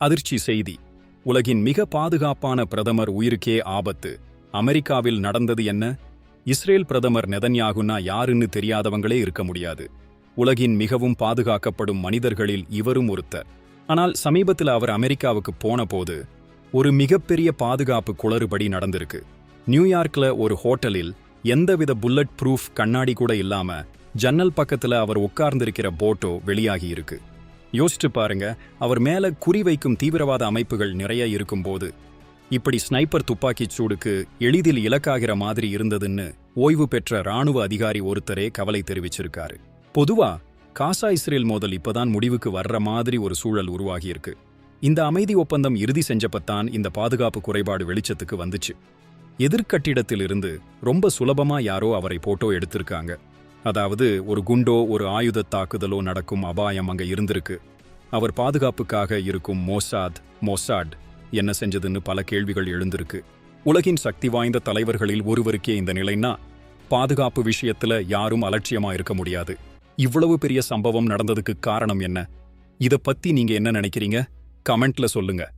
அதிர்ச்சி செய்தி. உலகின் மிக பாதுகாப்பான பிரதமர் உயிருக்கே ஆபத்து. அமெரிக்காவில் நடந்தது என்ன? இஸ்ரேல் பிரதமர் நெதன்யாகுனா யாருன்னு தெரியாதவங்களே இருக்க முடியாது. உலகின் மிகவும் பாதுகாக்கப்படும் மனிதர்களில் இவரும் ஒருத்தர். ஆனால் சமீபத்தில் அவர் அமெரிக்காவுக்கு போன போது ஒரு மிகப்பெரிய பாதுகாப்பு குளறுபடி நடந்திருக்கு. நியூயார்க்ல ஒரு ஹோட்டலில் எந்தவித புல்லட் ப்ரூஃப் கண்ணாடி கூட இல்லாம ஜன்னல் பக்கத்துல அவர் உட்கார்ந்திருக்கிற போட்டோ வெளியாகி இருக்கு. யோசிச்சு பாருங்க அவர் மேல குறிவைக்கும் தீவிரவாத அமைப்புகள் நிறைய இருக்கும்போது இப்படி ஸ்னைப்பர் துப்பாக்கிச் சூடுக்கு எளிதில் இலக்காகிற மாதிரி இருந்ததுன்னு ஓய்வு பெற்ற ராணுவ அதிகாரி ஒருத்தரே கவலை தெரிவிச்சிருக்காரு. பொதுவா காசா இஸ்ரேல் மோதல் இப்பதான் முடிவுக்கு வர்ற மாதிரி ஒரு சூழல் உருவாகியிருக்கு. இந்த அமைதி ஒப்பந்தம் இறுதி செஞ்சப்பத்தான் இந்த பாதுகாப்பு குறைபாடு வெளிச்சத்துக்கு வந்துச்சு. எதிர்கட்டிடத்திலிருந்து ரொம்ப சுலபமா யாரோ அவரை போட்டோ எடுத்திருக்காங்க. அதாவது ஒரு குண்டோ ஒரு ஆயுத தாக்குதலோ நடக்கும் அபாயம் அங்க இருந்திருக்கு. அவர் பாதுகாப்புக்காக இருக்கும் மோசாத் மொசாட் என்ன செஞ்சதுன்னு பல கேள்விகள் எழுந்திருக்கு. உலகின் சக்தி வாய்ந்த தலைவர்களில் ஒருவருக்கே இந்த நிலைன்னா பாதுகாப்பு விஷயத்துல யாரும் அலட்சியமா இருக்க முடியாது. இவ்வளவு பெரிய சம்பவம் நடந்ததுக்கு காரணம் என்ன? இத பத்தி நீங்க என்ன நினைக்கிறீங்க? கமெண்ட்ல சொல்லுங்க.